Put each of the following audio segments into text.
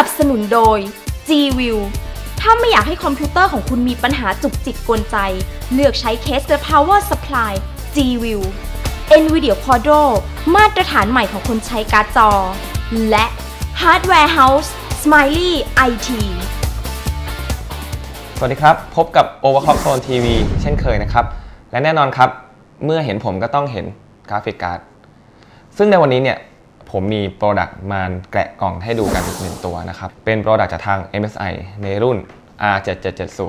นับสนุนโดย G-View ถ้าไม่อยากให้คอมพิวเตอร์ของคุณมีปัญหาจุกจิกกวนใจ เลือกใช้เคส The Power Supply G-View NVIDIA Quadro มาตรฐานใหม่ของคนใช้การ์ดจอ และ Hardware House Smiley IT สวัสดีครับ พบกับ Overclock Zone TV เช่นเคยนะครับ และแน่นอนครับ เมื่อเห็นผมก็ต้องเห็นกราฟิกการ์ด ซึ่งในวันนี้เนี่ย ผมมีโปรดักต์มาแกะกล่องให้ดูกันหนึ่งตัวนะครับ เป็นโปรดักต์จากทาง MSI ในรุ่น R7770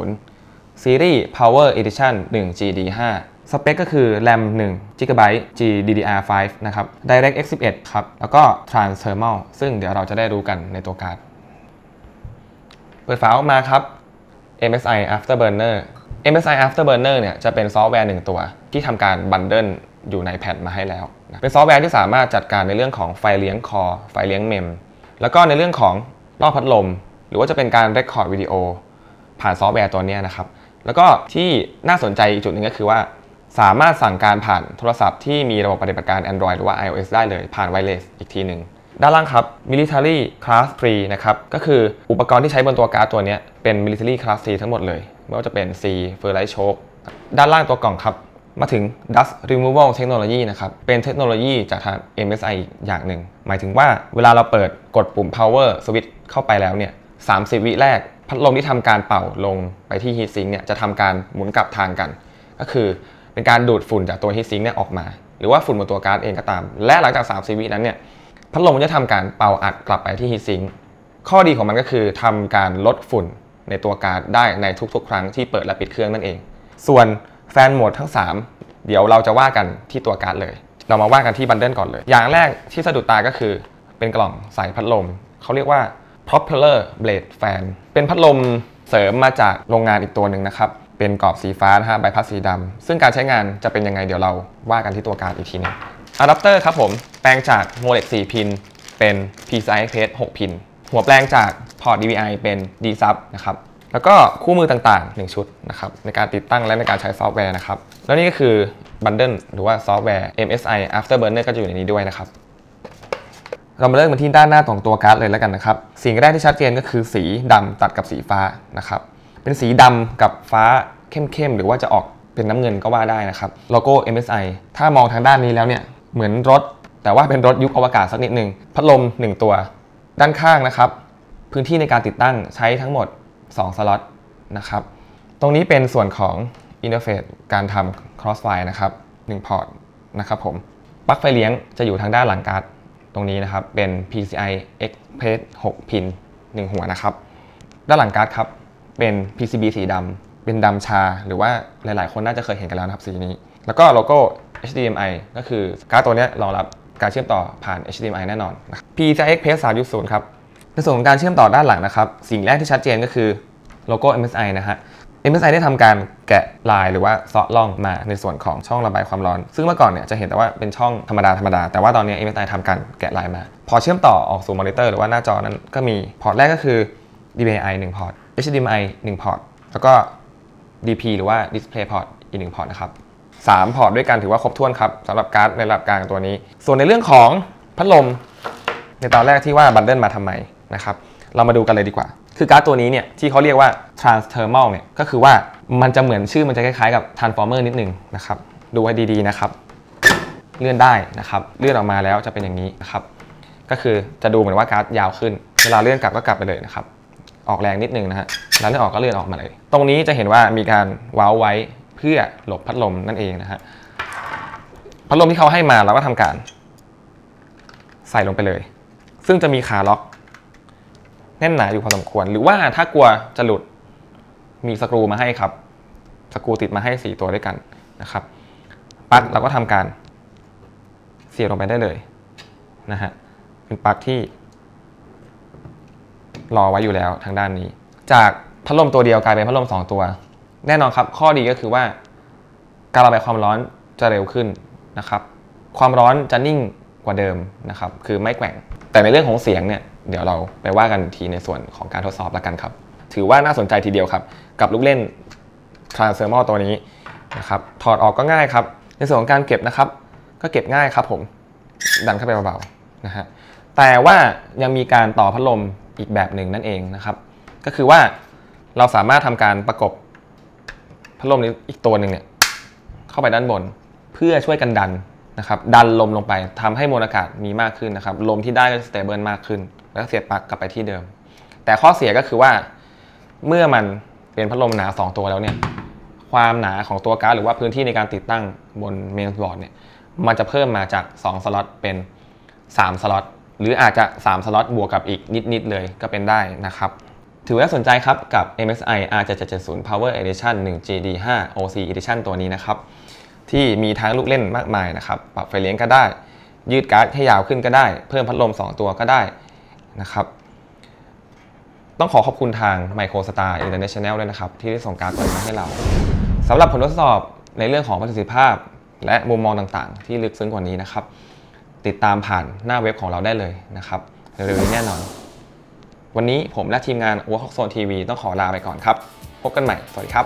ซีรีส์ Power Edition 1 GD5 สเปคก็คือ RAM 1 GB GDDR5 นะครับ DirectX 11 ครับ แล้วก็ Transdermal ซึ่งเดี๋ยวเราจะได้รู้กันในตัวการ์ด เปิดฝาออกมาครับ MSI Afterburner MSI Afterburner เนี่ยจะเป็นซอฟต์แวร์หนึ่งตัวที่ทำการบันเดิล อยู่ในแผ่นมาให้แล้วนะเป็นซอฟต์แวร์ที่สามารถจัดการในเรื่องของไฟเลี้ยงคอ ไฟเลี้ยงเมม แล้วก็ในเรื่องของรอบพัดลม หรือว่าจะเป็นการเรคคอร์ดวิดีโอผ่านซอฟต์แวร์ตัวนี้นะครับ แล้วก็ที่น่าสนใจอีกจุดหนึ่งก็คือว่า สามารถสั่งการผ่านโทรศัพท์ที่มีระบบปฏิบัติการ Android หรือว่า iOS ได้เลยผ่านไวเลสอีกทีหนึ่งด้านล่างครับ military class 3นะครับ ก็คืออุปกรณ์ที่ใช้บนตัวการ์ดตัวนี้เป็น military class 3ทั้งหมดเลย ไม่ว่าจะเป็น C f e r r i t choke ด้านล่างตัวกล่องครับ มาถึง dust removal technology นะครับ เป็นเทคโนโลยีจากทาง MSI อย่างหนึ่ง หมายถึงว่าเวลาเราเปิดกดปุ่ม power switch เข้าไปแล้วเนี่ย 30 วิแรก พัดลมที่ทำการเป่าลงไปที่ heat sink เนี่ยจะทำการหมุนกลับทางกัน ก็คือเป็นการดูดฝุ่นจากตัว heat sink เนี่ยออกมา หรือว่าฝุ่นบนตัวการ์ดเองก็ตาม และหลังจาก 30 วินั้นเนี่ย พัดลมมันจะทำการเป่าอัดกลับไปที่ฮีทซิงค์ข้อดีของมันก็คือทำการลดฝุ่นในตัวการ์ดได้ในทุกๆ ครั้งที่เปิดและปิดเครื่องนั่นเอง ส่วน แฟนโหมดทั้ง 3 เดี๋ยวเราจะว่ากันที่ตัวการ์ดเลย เรามาว่ากันที่บันเดิลก่อนเลย อย่างแรกที่สะดุดตาก็คือเป็นกล่องใส่พัดลม เขาเรียกว่า propeller blade fan เป็นพัดลมเสริมมาจากโรงงานอีกตัวหนึ่งนะครับ เป็นกรอบสีฟ้านะฮะใบพัดสีดำซึ่งการใช้งานจะเป็นยังไงเดี๋ยวเราว่ากันที่ตัวการ์ดอีกทีหนึงอะแดปเตอร์ครับผมแปลงจากโมเล x 4พินเป็น PCI Express 6 พิน หัวแปลงจากพอร์ต DVI เป็น D sub นะครับ แล้วก็คู่มือต่างๆ 1 ชุดนะครับในการติดตั้งและในการใช้ซอฟต์แวร์นะครับแล้วนี่ก็คือบันเดิลหรือว่าซอฟต์แวร์ MSI Afterburner ก็จะอยู่ในนี้ด้วยนะครับเรามาเริ่มกันที่ด้านหน้าของตัวการ์ดเลยแล้วกันนะครับสิ่งแรกที่ชัดเจนก็คือสีดำตัดกับสีฟ้านะครับเป็นสีดำกับฟ้าเข้มๆหรือว่าจะออกเป็นน้ำเงินก็ว่าได้นะครับโลโก้ MSI ถ้ามองทางด้านนี้แล้วเนี่ยเหมือนรถ แต่ว่าเป็นรถยุคอวกาศสักนิดหนึ่งพัดลม 1 ตัว ด้านข้างนะครับ พื้นที่ในการติดตั้งใช้ทั้งหมด 2สล็อตนะครับ ตรงนี้เป็นส่วนของอินเทอร์เฟซการทำ crossfire นะครับ1พอร์ตนะครับผมปลั๊กไฟเลี้ยงจะอยู่ทางด้านหลังการ์ดตรงนี้นะครับ เป็น PCI Express 6 พิน 1 หัวนะครับ ด้านหลังการ์ดครับ เป็น PCB สีดำ เป็นดำชา หรือว่าหลายๆ คนน่าจะเคยเห็นกันแล้วนะครับสีนี้ แล้วก็โลโก้ HDMI ก็คือการ์ดตัวนี้รองรับการเชื่อมต่อผ่าน HDMI แน่นอนน PCI Express 3.0 ครับ ในส่วนของการเชื่อมต่อด้านหลังนะครับ สิ่งแรกที่ชัดเจนก็คือโลโก้ MSI นะฮะ MSI ได้ทำการแกะลายหรือว่าเซาะล่องมาในส่วนของช่องระบายความร้อน ซึ่งเมื่อก่อนเนี่ยจะเห็นแต่ว่าเป็นช่องธรรมดาธรรมดา แต่ว่าตอนนี้ MSI ทำการแกะลายมา พอเชื่อมต่อออกสู่มอนิเตอร์หรือว่าหน้าจอนั้นก็มีพอร์ตแรกก็คือ DPI 1พอร์ต HDMI 1พอร์ต แล้วก็ DP หรือว่า Display Port อีก1พอร์ตนะครับ3พอร์ตด้วยกันถือว่าครบถ้วนครับสำหรับการ์ดในระดับกลางตัวนี้ ส่วนในเรื่องของพัดลมในตอนแรกที่ว่าบันเดิลมาทำไม นะครับเรามาดูกันเลยดีกว่า คือการ์ดตัวนี้เนี่ยที่เขาเรียกว่า transdermal เนี่ยก็คือว่ามันจะเหมือนชื่อมันจะคล้ายๆกับ transformer นิดนึงนะครับดูให้ดีๆนะครับเลื่อนได้นะครับเลื่อนออกมาแล้วจะเป็นอย่างนี้นะครับก็คือจะดูเหมือนว่าการ์ดยาวขึ้น เวลาเลื่อนกลับก็กลับไปเลยนะครับออกแรงนิดนึงนะฮะแล้วเลื่อนออกก็เลื่อนออกมาเลย ตรงนี้จะเห็นว่ามีการว้าไว้เพื่อหลบพัดลมนั่นเองนะฮะพัดลมที่เขาให้มาเราก็ทำการ ใส่ลงไปเลย ซึ่งจะมีขาล็อก แน่นหนาอยู่พอสมควร หรือว่าถ้ากลัวจะหลุดมีสกรูมาให้ครับ สกรูติดมาให้ 4 ตัวด้วยกันนะครับ ปลั๊กเราก็ทำการเสียบลงไปได้เลยนะฮะเป็นปลั๊กที่ รอไว้อยู่แล้วทางด้านนี้ จากพัดลมตัวเดียวกลายเป็นพัดลม 2 ตัว แน่นอนครับ ข้อดีก็คือว่า การระบายความร้อนจะเร็วขึ้นนะครับ ความร้อนจะนิ่งกว่าเดิมนะครับ คือไม่แกว่ง แต่ในเรื่องของเสียงเนี่ย เดี๋ยวเราไปว่ากันทีในส่วนของการทดสอบแล้วกันครับ ถือว่าน่าสนใจทีเดียวครับ กับลูกเล่น Transdermal ตัวนี้นะครับถอดออกก็ง่ายครับ ในส่วนของการเก็บนะครับ ก็เก็บง่ายครับผมดันเข้าไปเบาๆนะฮะแต่ว่ายังมีการต่อพัดลมอีกแบบหนึ่งนั่นเองนะครับ ก็คือว่าเราสามารถทำการประกบพัดลมนี้อีกตัวหนึ่งเนี่ยเข้าไปด้านบนเพื่อช่วยกันดันนะครับดันลมลงไปทำให้มวลอากาศมีมากขึ้นนะครับลมที่ได้ก็จะสเตเบิลมากขึ้น แล้วเสียบปลั๊กกลับไปที่เดิม แต่ข้อเสียก็คือว่า เมื่อมันเป็นพัดลมหนา 2 ตัวแล้วเนี่ยความหนาของตัวการ์ดหรือว่าพื้นที่ในการติดตั้งบนเมนบอร์ดเนี่ยมันจะเพิ่มมาจาก 2 สล็อตเป็น 3 สล็อตหรืออาจจะ 3 สล็อตบวกกับอีกนิด ๆ เลยก็เป็นได้นะครับ ถือว่าน่าสนใจครับกับ MSI R770 Power Edition 1 GD5 OC Edition ตัวนี้นะครับ ที่มีทั้งลูกเล่นมากมายนะครับ ปรับไฟเลี้ยงก็ได้ ยืดการ์ดให้ยาวขึ้นก็ได้ เพิ่มพัดลม 2 ตัวก็ได้ นะครับ ต้องขอขอบคุณทาง MicroStar International ด้วยนะครับ ที่ได้ส่งการ์ดตัวนี้มาให้เราสำหรับผลทดสอบในเรื่องของประสิทธิภาพ และมุมมองต่างๆ ที่ลึกซึ้งกว่านี้นะครับ ติดตามผ่านหน้าเว็บของเราได้เลยนะครับเร็วๆนี้แน่นอน วันนี้ผมและทีมงาน Work Zone TV ต้องขอลาไปก่อนครับ พบกันใหม่ สวัสดีครับ